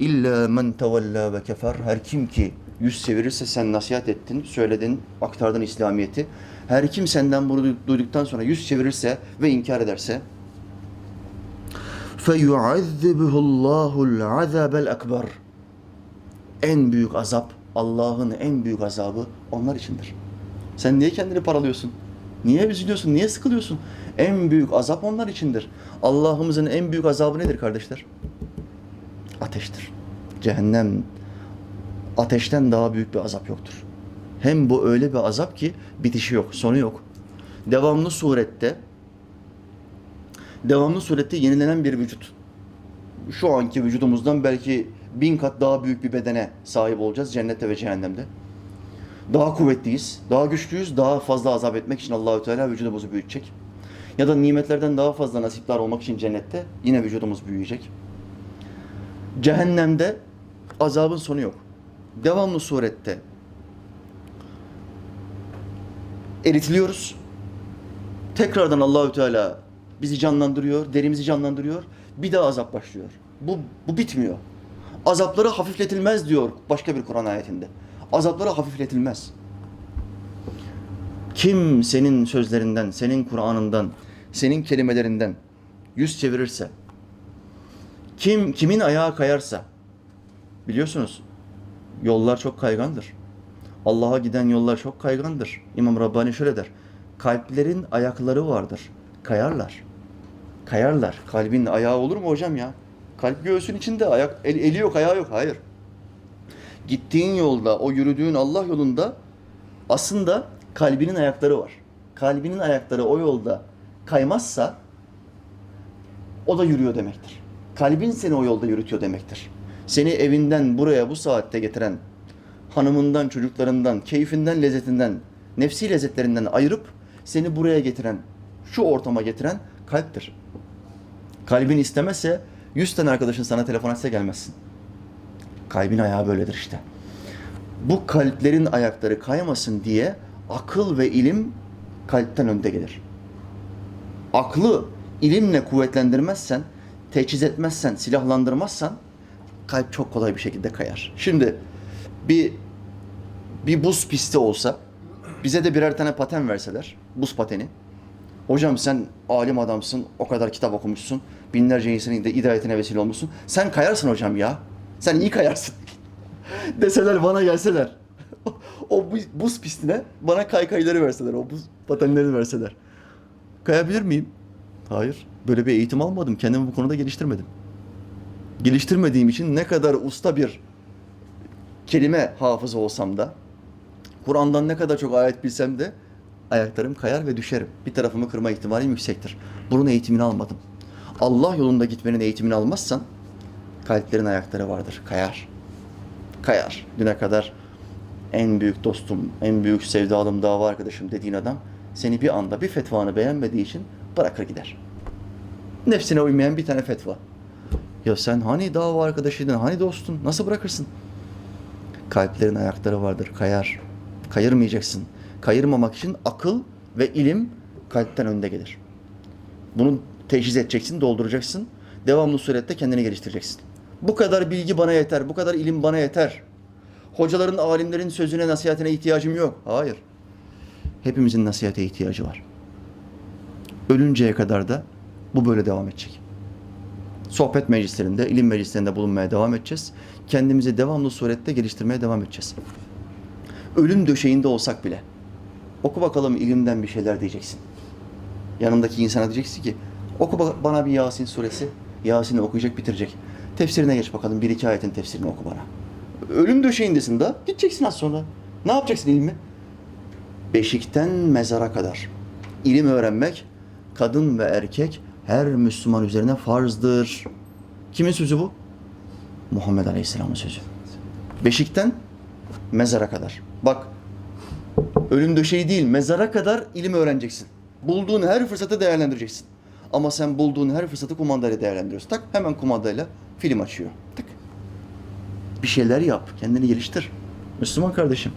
İlla men tevella ve kefer. Her kim ki yüz çevirirse sen nasihat ettin, söyledin, aktardın İslamiyet'i. Her kim senden bunu duyduktan sonra yüz çevirirse ve inkar ederse فَيُعَذِّبُهُ اللّٰهُ الْعَذَابَ الْاَكْبَرِ En büyük azap, Allah'ın en büyük azabı onlar içindir. Sen niye kendini paralıyorsun? Niye üzülüyorsun? Niye sıkılıyorsun? En büyük azap onlar içindir. Allah'ımızın en büyük azabı nedir kardeşler? Ateştir. Cehennem ateşten daha büyük bir azap yoktur. Hem bu öyle bir azap ki bitişi yok, sonu yok. Devamlı surette devamlı surette yenilenen bir vücut. Şu anki vücudumuzdan belki bin kat daha büyük bir bedene sahip olacağız cennette ve cehennemde. Daha kuvvetliyiz, daha güçlüyüz, daha fazla azap etmek için Allahü Teala vücudumuzu büyütecek. Ya da nimetlerden daha fazla nasipler olmak için cennette yine vücudumuz büyüyecek. Cehennemde azabın sonu yok. Devamlı surette eritiliyoruz. Tekrardan Allahü Teala bizi canlandırıyor, derimizi canlandırıyor. Bir daha azap başlıyor. Bu, bu bitmiyor. Azapları hafifletilmez diyor başka bir Kur'an ayetinde. Azapları hafifletilmez. Kim senin sözlerinden, senin Kur'an'ından, senin kelimelerinden yüz çevirirse, kim kimin ayağı kayarsa, biliyorsunuz yollar çok kaygandır. Allah'a giden yollar çok kaygandır. İmam Rabbani şöyle der. Kalplerin ayakları vardır. Kayarlar. Kayarlar. Kalbin ayağı olur mu hocam ya? Kalp göğsün içinde ayak el, eli yok, ayağı yok. Hayır. Gittiğin yolda, o yürüdüğün Allah yolunda aslında kalbinin ayakları var. Kalbinin ayakları o yolda kaymazsa o da yürüyor demektir. Kalbin seni o yolda yürütüyor demektir. Seni evinden buraya bu saatte getiren, hanımından, çocuklarından, keyfinden, lezzetinden, nefsi lezzetlerinden ayırıp seni buraya getiren, şu ortama getiren kalptir. Kalbin istemezse 100 tane arkadaşın sana telefon etse gelmezsin. Kalbin ayağı böyledir işte. Bu kalplerin ayakları kaymasın diye akıl ve ilim kalpten önde gelir. Aklı ilimle kuvvetlendirmezsen, teçhiz etmezsen, silahlandırmazsan kalp çok kolay bir şekilde kayar. Şimdi bir bir buz pisti olsa bize de birer tane paten verseler, buz pateni. Hocam sen alim adamsın, o kadar kitap okumuşsun, binlerce insanın da hidayetine vesile olmuşsun. Sen kayarsın hocam ya. Sen iyi kayarsın. Deseler bana gelseler. o bu- buz pistine bana kaykayları verseler, o buz patenlerini verseler. Kayabilir miyim? Hayır. Böyle bir eğitim almadım. Kendimi bu konuda geliştirmedim. Geliştirmediğim için ne kadar usta bir kelime hafızı olsam da, Kur'an'dan ne kadar çok ayet bilsem de ayaklarım kayar ve düşerim. Bir tarafımı kırma ihtimalim yüksektir. Bunun eğitimini almadım. Allah yolunda gitmenin eğitimini almazsan kalplerin ayakları vardır. Kayar. Kayar. Düne kadar en büyük dostum, en büyük sevdalım, dava arkadaşım dediğin adam seni bir anda bir fetvanı beğenmediği için bırakır gider. Nefsine uymayan bir tane fetva. Ya sen hani dava arkadaşıydın, hani dostun, nasıl bırakırsın? Kalplerin ayakları vardır, kayar. Kayırmayacaksın. Kayırmamak için akıl ve ilim kalpten önde gelir. Bunu teşhis edeceksin, dolduracaksın. Devamlı surette kendini geliştireceksin. Bu kadar bilgi bana yeter, bu kadar ilim bana yeter. Hocaların, alimlerin sözüne, nasihatine ihtiyacım yok. Hayır. Hepimizin nasihate ihtiyacı var. Ölünceye kadar da bu böyle devam edecek. Sohbet meclislerinde, ilim meclislerinde bulunmaya devam edeceğiz. Kendimizi devamlı surette geliştirmeye devam edeceğiz. Ölüm döşeğinde olsak bile oku bakalım ilimden bir şeyler diyeceksin. Yanındaki insana diyeceksin ki oku ba- bana bir Yasin suresi. Yasin'i okuyacak, bitirecek. Tefsirine geç bakalım. Bir iki ayetin tefsirini oku bana. Ölüm döşeğindesin da gideceksin az sonra. Ne yapacaksın ilmi? Beşikten mezara kadar. İlim öğrenmek kadın ve erkek her Müslüman üzerine farzdır. Kimin sözü bu? Muhammed Aleyhisselam'ın sözü. Beşikten mezara kadar. Bak ölüm döşeği değil mezara kadar ilim öğreneceksin. Bulduğun her fırsatı değerlendireceksin. Ama sen bulduğun her fırsatı kumandayla değerlendiriyorsun. Tak hemen kumandayla film açıyor. Tık. Bir şeyler yap, kendini geliştir. Müslüman kardeşim.